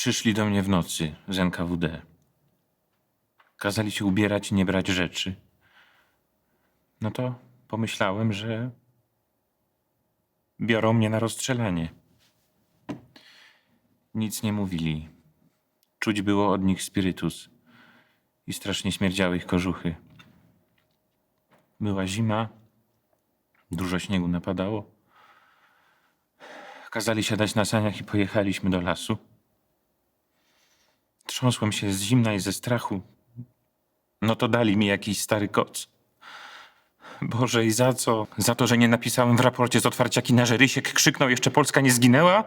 Przyszli do mnie w nocy z NKWD. Kazali się ubierać i nie brać rzeczy. No to pomyślałem, że biorą mnie na rozstrzelanie. Nic nie mówili. Czuć było od nich spirytus i strasznie śmierdziały ich kożuchy. Była zima, dużo śniegu napadało. Kazali siadać na saniach i pojechaliśmy do lasu. Trząsłem się z zimna i ze strachu. No to dali mi jakiś stary koc. Boże, i za co? Za to, że nie napisałem w raporcie z otwarcia kina, że Rysiek krzyknął, jeszcze Polska nie zginęła?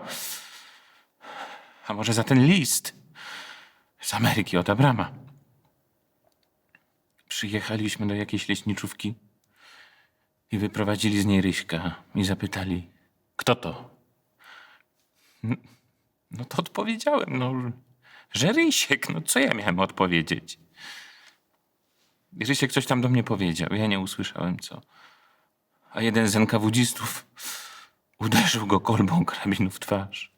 A może za ten list? Z Ameryki od Abrama. Przyjechaliśmy do jakiejś leśniczówki i wyprowadzili z niej Ryśka i zapytali, kto to? N- No to odpowiedziałem, no, że Rysiek, no co ja miałem odpowiedzieć? Rysiek coś tam do mnie powiedział, ja nie usłyszałem co. A jeden z NKWdzistów uderzył go kolbą karabinu w twarz.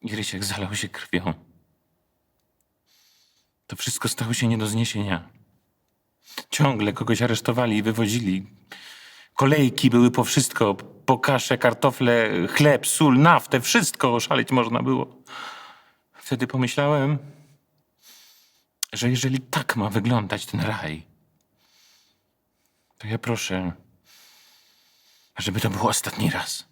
I Rysiek zalał się krwią. To wszystko stało się nie do zniesienia. Ciągle kogoś aresztowali i wywozili. Kolejki były po wszystko. Po kaszę, kartofle, chleb, sól, naftę. Wszystko oszaleć można było. Wtedy pomyślałem, że jeżeli tak ma wyglądać ten raj, to ja proszę, żeby to był ostatni raz.